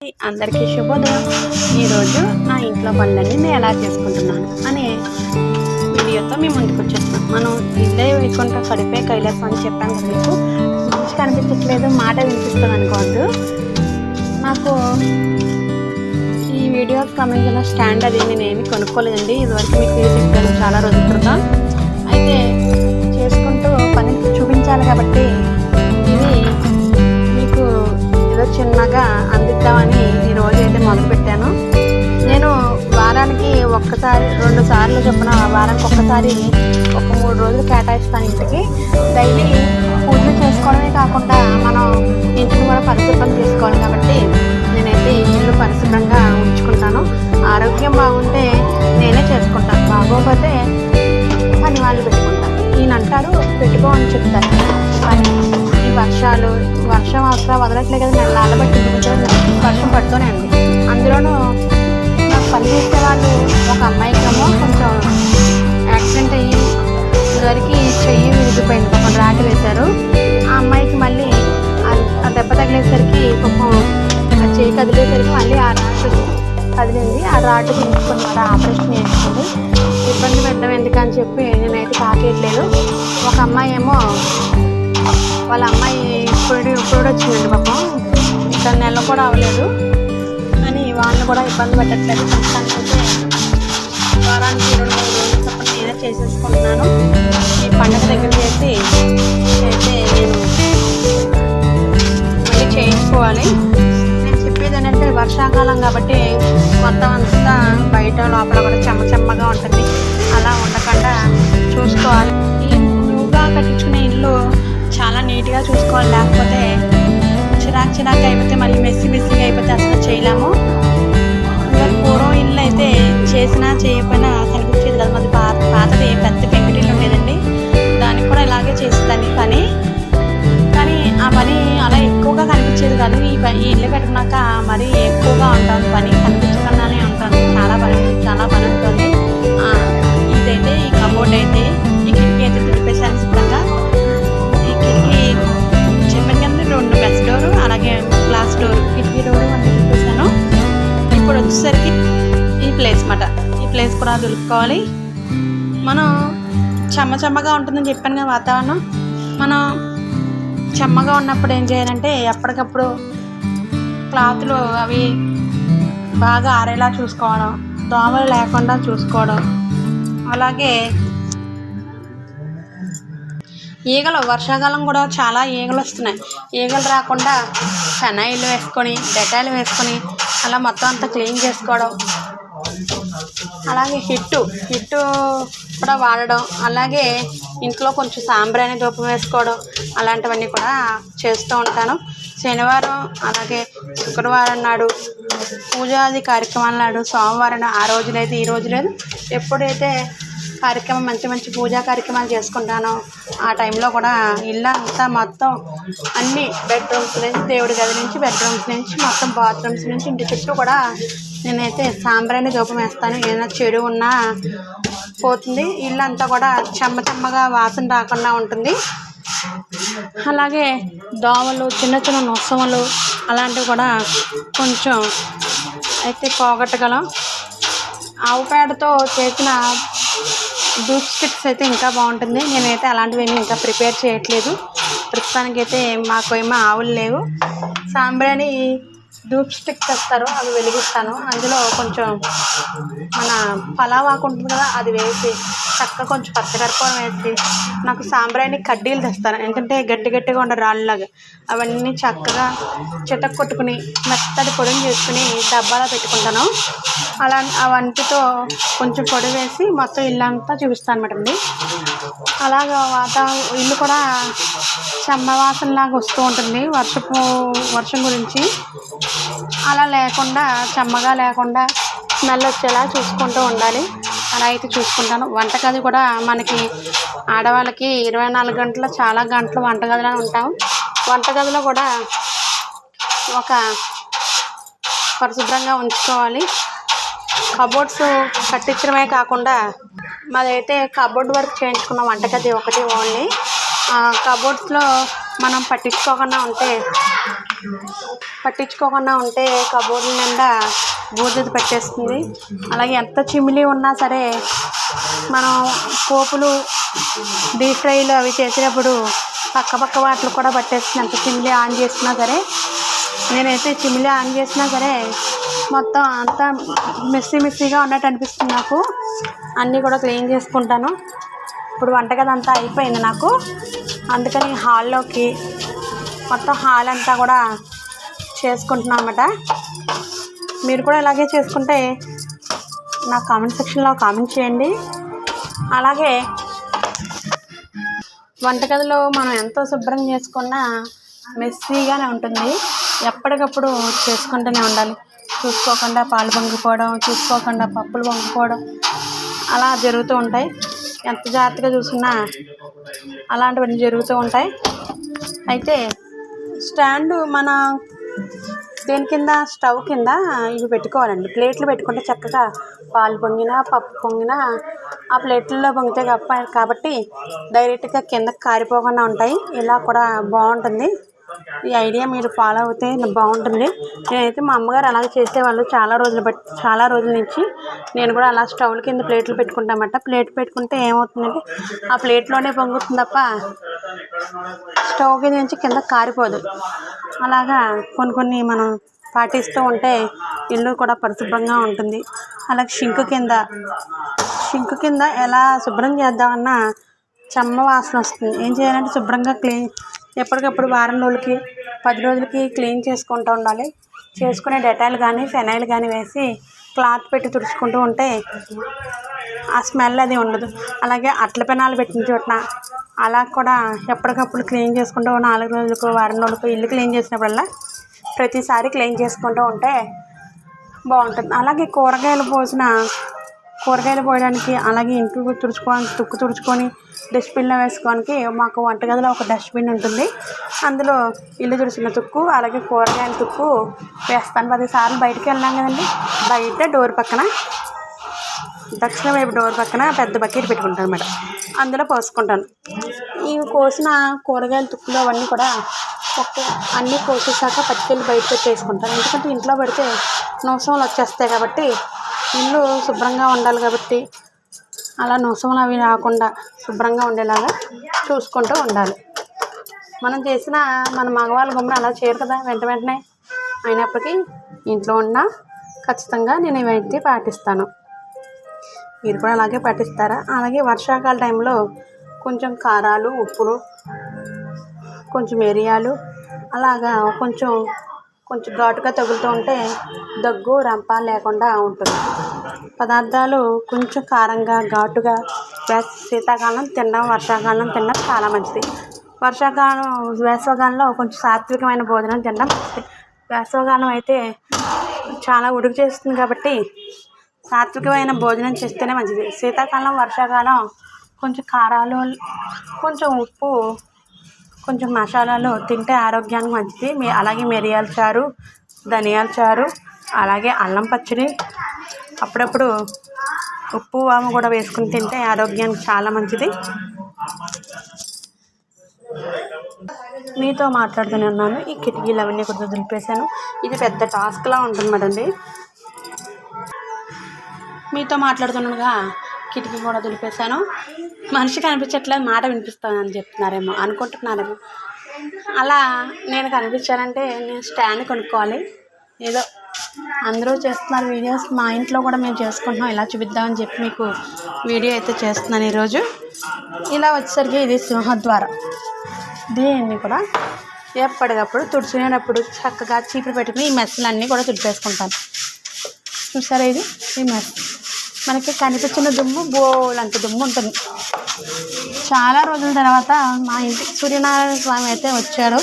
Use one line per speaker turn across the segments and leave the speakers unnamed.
అందరికీ శుభోదయం. ఈరోజు నా ఇంట్లో పనులన్నీ నేను ఎలా చేసుకుంటున్నాను అనే వీడియోతో మేము ముందుకు వచ్చేస్తున్నాం మనం ఇల్లే వేయకుండా కడిపే కైలాసం అని చెప్పాను కదా మీకు. మంచి కనిపించట్లేదు మాట వినిపిస్తుంది అనుకోవద్దు. నాకు ఈ వీడియోకి సంబంధించిన స్టాండ్ అది నేను ఏమి కొనుక్కోలేదండి. ఇదివరకు మీకు చెప్పాను చాలా రోజుల క్రితం. ఒకసారి ఒక్కసారి రెండు సార్లు చొప్పున వారానికి ఒక్కసారి ఒక మూడు రోజులు కేటాయిస్తాను ఇంటికి. డైలీ పూజలు చేసుకోవడమే కాకుండా మనం ఇంటిని కూడా పరిశుభ్రం చేసుకోవాలి కాబట్టి నేనైతే ఇల్లు పరిశుభ్రంగా ఉంచుకుంటాను. ఆరోగ్యం బాగుంటే నేనే చేసుకుంటాను. బాగోకపోతే పని వాళ్ళు పెట్టుకుంటాను ఈయన అంటారు పెట్టుకో అని చెప్తారు. పని ఈ వర్షాలు వర్షం అవసరం వదలట్లే కదా నేను నాలబట్టి వర్షం పడుతూనే ఉంది. అందులోనూ పనిచేసే వాళ్ళు ఒక అమ్మాయికేమో కొంచెం యాక్సిడెంట్ అయ్యి ఇదివరకు చెయ్యి విరిగిపోయింది. పాపం రాకి వేశారు. ఆ అమ్మాయికి మళ్ళీ ఆ- దెబ్బ తగిలేసరికి పాపం ఆ చెయ్యి కదిలేసరికి మళ్ళీ ఆ రాటు కదిలింది. ఆ రాటు తీసుకున్నారు ఆపరేషన్ చేసుకుంది ఇబ్బంది పెట్టడం ఎందుకని చెప్పి నేనైతే తాకేయట్లేదు. ఒక అమ్మాయి ఏమో వాళ్ళ అమ్మాయి ఇప్పుడు ఇప్పుడు వచ్చిందండి పాపం. ఇక్కడ నెల కూడా అవ్వలేదు. వాళ్ళని కూడా ఇబ్బంది పెట్టట్లేదు. ప్రస్తుతానికైతే వారానికి రెండు మూడు రోజులు చొప్పున నేనే చేసేసుకుంటున్నాను. ఈ పండగ దగ్గర చేసి అయితే నేను మళ్ళీ చేయించుకోవాలి? నేను చెప్పేది ఏంటంటే వర్షాకాలం కాబట్టి మొత్తం అంతా బయట లోపల కూడా చెమ్మ చెమ్మగా ఉంటుంది. అలా ఉండకుండా చూసుకోవాలి. ఈ న్యూగా కట్టించుకునే ఇల్లు చాలా నీట్గా చూసుకోవాలి. లేకపోతే చిరాకు చిరాకు అయిపోతే మళ్ళీ మెస్సి మెస్సి చేసినా చేయకపోయినా కనిపించేది కదా మాది పాత పాతది పెద్ద పెంకుటిల్లు ఉండేదండి. దానికి కూడా ఇలాగే చేసేదాన్ని పని. కానీ ఆ పని అలా ఎక్కువగా కనిపించేది కాదు. ఈ పని ఇల్లు కట్టుకున్నాక మరీ ఎక్కువగా ఉంటుంది పని కనిపించకుండానే ఉంటుంది చాలా పని చాలా పని ఉంటుంది. ఇదైతే ఈ కబోర్డ్ అయితే పెట్టుకోవాలి. మనం చెమ్మ చెమ్మగా ఉంటుందని చెప్పాను కదా వాతావరణం. మనం చెమ్మగా ఉన్నప్పుడు ఏం చేయాలంటే ఎప్పటికప్పుడు క్లాత్లు అవి బాగా ఆరేలా చూసుకోవడం దోమలు లేకుండా చూసుకోవడం. అలాగే ఈగలు వర్షాకాలం కూడా చాలా ఈగలు వస్తున్నాయి. ఈగలు రాకుండా ఫెనాయిల్ వేసుకొని డెటాయిల్ వేసుకొని అలా మొత్తం అంతా క్లీన్ చేసుకోవడం. అలాగే హిట్టు. హిట్టు కూడా వాడడం. అలాగే ఇంట్లో కొంచెం సాంబ్రాణి ధూపం వేసుకోవడం అలాంటివన్నీ కూడా చేస్తూ ఉంటాను. శనివారం అలాగే శుక్రవారం నాడు పూజాది కార్యక్రమాల నాడు సోమవారం ఆ రోజు లేదు ఈ రోజు లేదు ఎప్పుడైతే కార్యక్రమం మంచి మంచి పూజా కార్యక్రమాలు చేసుకుంటానో ఆ టైంలో కూడా ఇల్లు అంతా మొత్తం అన్ని బెడ్రూమ్స్ నుంచి దేవుడి గది నుంచి బెడ్రూమ్స్ నుంచి మొత్తం బాత్రూమ్స్ నుంచి ఇంటి చుట్టూ కూడా నేనైతే సాంబ్రాణి దూపం వేస్తాను. ఏదైనా చెడు ఉన్నా పోతుంది. ఇల్లు అంతా కూడా చెమ్మ చెమ్మగా వాసన రాకుండా ఉంటుంది. అలాగే దోమలు చిన్న చిన్న నొసములు అలాంటివి కూడా కొంచెం అయితే పోగొట్టగలం. ఆవు పేడతో చేసిన దూప్ స్టిక్స్ అయితే ఇంకా బాగుంటుంది. నేనైతే అలాంటివి ఇంకా ప్రిపేర్ చేయట్లేదు. ప్రస్తుతానికైతే మాకు ఏమో ఆవులు లేవు. సాంబ్రాణి ధూప్ స్టిక్ తెస్తారు అవి వెలిగిస్తాను. అందులో కొంచెం మన పలావ్ ఆకు ఉంటుంది కదా అది వేసి చక్కగా కొంచెం పచ్చకర్పూరం వేసి నాకు సాంబ్రాణి కడ్డీలు తెస్తాను. ఎందుకంటే గట్టి గట్టిగా ఉండే రాళ్ళలాగా. అవన్నీ చక్కగా చిటక్ కొట్టుకుని మెత్తటి పొడిని చేసుకుని డబ్బాలో పెట్టుకుంటాను. అలా ఆ వంటితో కొంచెం పొడి వేసి మొత్తం ఇల్లంతా చూపిస్తాను అనమాట అండి అలాగా వాతావరణం ఇల్లు కూడా చెమ్మవాసనలాగా వస్తూ ఉంటుంది వర్షపు వర్షం గురించి. అలా లేకుండా చెమ్మగా లేకుండా స్మెల్ వచ్చేలా చూసుకుంటూ ఉండాలి. అలా అయితే చూసుకుంటాను. వంటగది కూడా మనకి ఆడవాళ్ళకి ఇరవై నాలుగు గంటలు చాలా గంటలు వంటగదిలో ఉంటాం. వంటగదిలో కూడా ఒక పరిశుభ్రంగా ఉంచుకోవాలి. కబోర్డ్స్ కట్టించడమే కాకుండా మాదైతే కబోర్డ్ వర్క్ చేయించుకున్న. వంటగది ఒకటి ఓన్లీ. కబోర్డ్స్లో మనం పట్టించుకోకుండా ఉంటే పట్టించుకోకుండా ఉంటే కబోర్డ్ నిండా బూజది పెట్టేస్తుంది. అలాగే ఎంత చిమిలి ఉన్నా సరే మనం పోపులు డీప్ ఫ్రైలు అవి చేసేటప్పుడు పక్క పక్క కూడా పట్టేస్తుంది. ఎంత చిమిలి ఆన్ చేసినా సరే నేనైతే చిమిలి ఆన్ చేసినా సరే మొత్తం అంతా మెస్సీ మెస్సీగా ఉన్నట్టు అనిపిస్తుంది నాకు. అన్నీ కూడా క్లీన్ చేసుకుంటాను. ఇప్పుడు వంటగది అంతా అయిపోయింది నాకు. అందుకని హాల్లోకి మొత్తం హాల్ అంతా కూడా చేసుకుంటున్నాం అనమాట మీరు కూడా ఇలాగే చేసుకుంటే నా కామెంట్ సెక్షన్లో కామెంట్ చేయండి. అలాగే వంటగదిలో మనం ఎంతో శుభ్రం చేసుకున్నా మెస్సీగానే ఉంటుంది. ఎప్పటికప్పుడు చేసుకుంటూనే ఉండాలి. చూసుకోకుండా పాలు పొంగిపోవడం చూసుకోకుండా పప్పులు పొంగిపోవడం అలా జరుగుతూ ఉంటాయి. ఎంత జాగ్రత్తగా చూసినా అలాంటివన్నీ జరుగుతూ ఉంటాయి. అయితే స్టాండ్ మన దేని కింద? స్టవ్ కింద ఇవి పెట్టుకోవాలండి. ప్లేట్లు పెట్టుకుంటే చక్కగా పాలు పొంగినా పప్పు పొంగినా ఆ ప్లేట్లలో పొంగితే కప్ప కాబట్టి డైరెక్ట్గా కిందకి కారిపోకుండా ఉంటాయి. ఇలా కూడా బాగుంటుంది. ఈ ఐడియా మీరు ఫాలో అవుతే బాగుంటుంది. నేనైతే మా అమ్మగారు అలాగే చేసేవాళ్ళు చాలా రోజులు బట్టి చాలా రోజుల నుంచి. నేను కూడా అలా స్టవ్ల కింద ప్లేట్లు పెట్టుకుంటామట. ప్లేట్ పెట్టుకుంటే ఏమవుతుందంటే ఆ ప్లేట్లోనే పొంగుతుంది తప్ప స్టవ్ కింద నుంచి కింద కారిపోదు. అలాగా కొన్ని కొన్ని మనం పాటిస్తూ ఉంటే ఇల్లు కూడా పరిశుభ్రంగా ఉంటుంది. అలాగే షింకు కింద షింకు కింద ఎలా శుభ్రం చేద్దామన్నా చెమ్మ వాసన వస్తుంది. ఏం చేయాలంటే శుభ్రంగా క్లీన్ ఎప్పటికప్పుడు వారం రోజులకి పది రోజులకి క్లీన్ చేసుకుంటూ ఉండాలి. చేసుకునే డెటాయిల్ కానీ ఫెనైల్ కానీ వేసి క్లాత్ పెట్టి తుడుచుకుంటూ ఉంటే ఆ స్మెల్ అది ఉండదు. అలాగే అట్ల పెనాలు పెట్టిన చోట్న అలా కూడా ఎప్పటికప్పుడు క్లీన్ చేసుకుంటూ నాలుగు రోజులకు వారం రోజులకు ఇల్లు క్లీన్ చేసినప్పుడల్లా ప్రతిసారి క్లీన్ చేసుకుంటూ ఉంటే బాగుంటుంది. అలాగే కూరగాయలు పోసిన కూరగాయలు పోయడానికి అలాగే ఇంట్లో తుడుచుకోవడానికి తుక్కు తుడుచుకొని డస్ట్బిన్లో వేసుకోవడానికి మాకు వంటగదిలో ఒక డస్ట్బిన్ ఉంటుంది. అందులో ఇల్లు తుడిచిన తుక్కు అలాగే కూరగాయల తుక్కు వేస్తాను. పదిసార్లు బయటికి వెళ్ళాం కదండి. బయట డోర్ పక్కన దక్షిణ వైపు డోర్ పక్కన పెద్ద బకెట్ పెట్టుకుంటాను అనమాట అందులో పోసుకుంటాను. ఈ కోసిన కూరగాయల తుక్కులు అవన్నీ కూడా ఒక అన్నీ కోసేసాక పట్టుకెళ్ళి బయట పెట్టేసుకుంటాను. ఎందుకంటే ఇంట్లో పెడితే నూసములు వచ్చేస్తాయి కాబట్టి ఇల్లు శుభ్రంగా ఉండాలి కాబట్టి అలా నూసములు అవి రాకుండా శుభ్రంగా ఉండేలాగా చూసుకుంటూ ఉండాలి. మనం చేసిన మన మగవాళ్ళ గుమ్మడి అలా చేయరు కదా వెంట వెంటనే అయినప్పటికీ ఇంట్లో ఉన్న ఖచ్చితంగా నేను ఇవైతే పాటిస్తాను. మీరు కూడా అలాగే పాటిస్తారా? అలాగే వర్షాకాల టైంలో కొంచెం కారాలు ఉప్పులు కొంచెం మిరియాలు అలాగా కొంచెం కొంచెం ఘాటుగా తగులుతూ ఉంటే దగ్గు రంప లేకుండా ఉంటుంది. పదార్థాలు కొంచెం కారంగా ఘాటుగా వేస శీతాకాలం తినడం వర్షాకాలం తినడం చాలా మంచిది. వర్షాకాలం వేసవకాలంలో కొంచెం సాత్వికమైన భోజనం తినడం మంచిది. వేసవకాలం అయితే చాలా ఉడుకు చేస్తుంది కాబట్టి సాత్వికమైన భోజనం చేస్తేనే మంచిది. శీతాకాలం వర్షాకాలం కొంచెం కారాలు కొంచెం ఉప్పు కొంచెం మసాలాలు తింటే ఆరోగ్యానికి మంచిది. మీ అలాగే మిరియాల చారు ధనియాల చారు అలాగే అల్లం పచ్చడి. అప్పుడప్పుడు ఉప్పు వాము కూడా వేసుకుని తింటే ఆరోగ్యానికి చాలా మంచిది. మీతో మాట్లాడుతూనే ఉన్నాను. ఈ కిటికీలు అవన్నీ కొంచెం దులిపేశాను. ఇది పెద్ద టాస్క్లా ఉంటుంది మేడండి మీతో మాట్లాడుతున్నానుగా. కిటికీ కూడా దులిపేశాను. మనిషి కనిపించట్లే మాట వినిపిస్తుంది అని చెప్తున్నారేమో అనుకుంటున్నారేమో. అలా నేను కనిపించానంటే నేను స్టాండ్ కొనుక్కోవాలి. ఏదో అందరూ చేస్తున్నారు వీడియోస్ మా ఇంట్లో కూడా మేము చేసుకుంటున్నాం ఇలా చూపిద్దామని చెప్పి మీకు వీడియో అయితే చేస్తున్నాను ఈరోజు. ఇలా వచ్చేసరికి ఇది సింహద్వారం. దీన్ని కూడా ఎప్పటికప్పుడు తుడిచినప్పుడు చక్కగా చీపురు పెట్టుకుని ఈ మెస్సులన్నీ కూడా తుడిపేసుకుంటాను. చూసారా ఇది? ఈ మెస్ మనకి కనిపించిన దుమ్ము బోలంత దుమ్ము ఉంటుంది. చాలా రోజుల తర్వాత మా ఇంటికి సూర్యనారాయణ స్వామి అయితే వచ్చాడు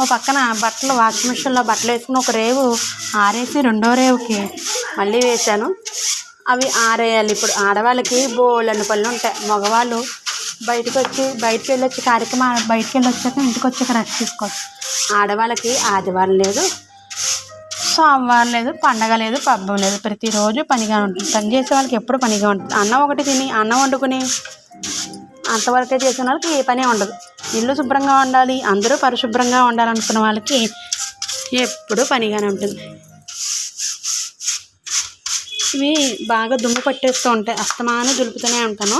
ఓ పక్కన బట్టలు వాషింగ్ మిషన్లో బట్టలు వేసుకుని ఒక రేవు ఆరేసి రెండో రేవుకి మళ్ళీ వేశాను. అవి ఆరేయాలి. ఇప్పుడు ఆడవాళ్ళకి బోలెన్ని పళ్ళు ఉంటాయి. మగవాళ్ళు బయటకు వచ్చి బయటకు వెళ్ళి వచ్చి కార్యక్రమం బయటకు వెళ్ళి వచ్చాక ఇంటికి వచ్చాక రెస్ట్ తీసుకోవచ్చు ఆడవాళ్ళకి ఆదివారం లేదు. సోమవారం లేదు పండగ లేదు పబ్బం లేదు. ప్రతిరోజు పనిగా ఉంటుంది పని చేసే వాళ్ళకి ఎప్పుడు పనిగా ఉంటుంది అన్నం ఒకటి తిని అన్నం వండుకుని అంతవరకే చేసిన వాళ్ళకి ఏ పని ఉండదు. ఇల్లు శుభ్రంగా ఉండాలి అందరూ పరిశుభ్రంగా ఉండాలనుకున్న వాళ్ళకి ఎప్పుడూ పనిగానే ఉంటుంది. ఇవి బాగా దుమ్ము పట్టేస్తూ ఉంటాయి. అస్తమానం దులుపుతూనే ఉంటాను.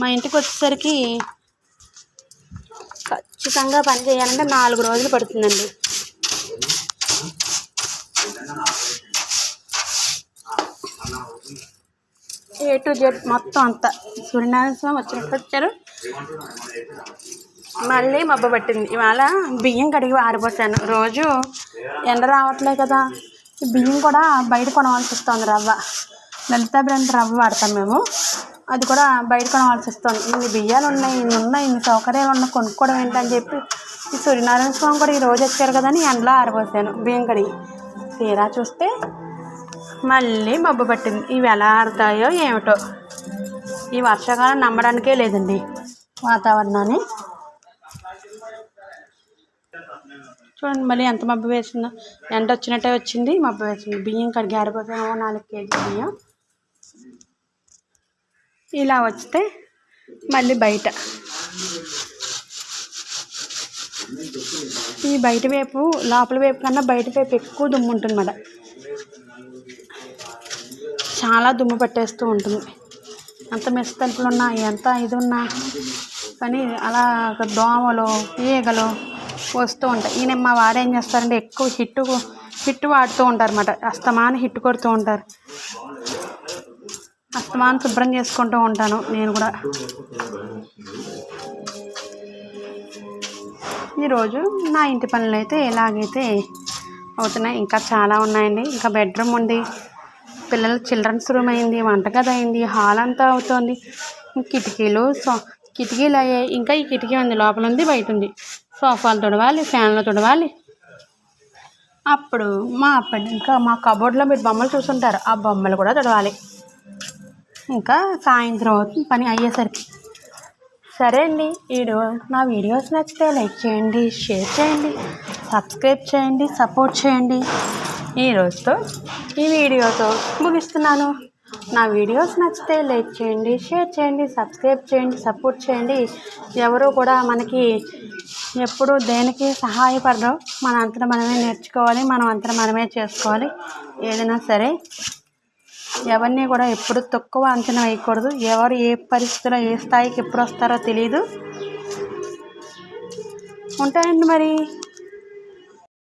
మా ఇంటికి వచ్చేసరికి ఖచ్చితంగా పని చేయాలంటే నాలుగు రోజులు పడుతుందండి. ఏ టు జెడ్ మొత్తం అంతా. సూర్యనారాయణ స్వామి వచ్చినట్టు వచ్చారు. మళ్ళీ మబ్బ పట్టింది. ఇవాళ బియ్యం కడిగి ఆరిపోసాను. రోజు ఎండ రావట్లే కదా. ఈ బియ్యం కూడా బయట కొనవలసి వస్తుంది రవ్వ. లలిత బ్రాండ్ రవ్వ వాడతాం మేము. అది కూడా బయట కొనవలసి వస్తుంది. ఇన్ని బియ్యాలు ఉన్నాయి ఇన్ని ఉన్నాయి ఇన్ని సౌకర్యాలు ఉన్నాయి కొనుక్కోవడం ఏంటని చెప్పి ఈ సూర్యనారాయణ స్వామి కూడా ఈ రోజు వచ్చారు కదా అని ఎండలో ఆరిపోసాను. బియ్యం కడిగి. తీరా చూస్తే మళ్ళీ మబ్బు పట్టింది. ఇవి ఎలా ఆరుతాయో ఏమిటో. ఈ వర్షాకాలం నమ్మడానికే లేదండి వాతావరణాన్ని. చూడండి మళ్ళీ ఎంత మబ్బు వేసిందో. ఎండ వచ్చినట్టే వచ్చింది మబ్బు వేసింది. బియ్యం కడిగి ఆరిపోతాము నాలుగు కేజీ బియ్యం. ఇలా వస్తే మళ్ళీ బయట. ఈ బయట వైపు లోపల వైపు కన్నా బయట వైపు ఎక్కువ దుమ్ము ఉంటుంది అన్నమాట చాలా దుమ్ము పట్టేస్తూ ఉంటుంది. ఎంత మెస్ తలుపులు ఉన్నా ఎంత ఇది ఉన్నా కానీ అలా దోమలు ఈగలు వస్తూ ఉంటాయి. ఈయన మా వారు ఏం చేస్తారంటే ఎక్కువ హిట్ హిట్ వాడుతూ ఉంటారు అన్నమాట అస్తమానం హిట్ కొడుతూ ఉంటారు. అస్తమానం శుభ్రం చేసుకుంటూ ఉంటాను నేను కూడా. ఈరోజు నా ఇంటి పనులు అయితే ఎలాగైతే అవుతున్నాయి ఇంకా చాలా ఉన్నాయండి. ఇంకా బెడ్రూమ్ ఉంది పిల్లల చిల్డ్రన్స్ రూమ్ అయింది వంటగది అయింది హాల్ అంతా అవుతుంది. కిటికీలు సో కిటికీలు అయ్యాయి ఇంకా ఈ కిటికీ ఉంది లోపల ఉంది బయట ఉంది. సోఫాలు తుడవాలి ఫ్యాన్లు తుడవాలి. అప్పుడు మా అప్పటి ఇంకా మా కబోర్డ్లో మీరు బొమ్మలు చూసుంటారు ఆ బొమ్మలు కూడా తుడవాలి. ఇంకా సాయంత్రం అవుతుంది పని అయ్యేసరికి. సరే అండి. ఈడో నా వీడియోస్ నచ్చితే లైక్ చేయండి షేర్ చేయండి సబ్స్క్రైబ్ చేయండి సపోర్ట్ చేయండి. ఈరోజుతో ఈ వీడియోతో ముగిస్తున్నాను. నా వీడియోస్ నచ్చితే లైక్ చేయండి షేర్ చేయండి సబ్స్క్రైబ్ చేయండి సపోర్ట్ చేయండి. ఎవరు కూడా మనకి ఎప్పుడు దేనికి సహాయపడరు. మన అంతటా మనమే నేర్చుకోవాలి మనం అంతటా మనమే చేసుకోవాలి. ఏదైనా సరే ఎవరిని కూడా ఎప్పుడు తక్కువ అంచనా వేయకూడదు. ఎవరు ఏ పరిస్థితిలో ఏ స్థాయికి ఎప్పుడు వస్తారో తెలియదు ఉంటాయండి మరి.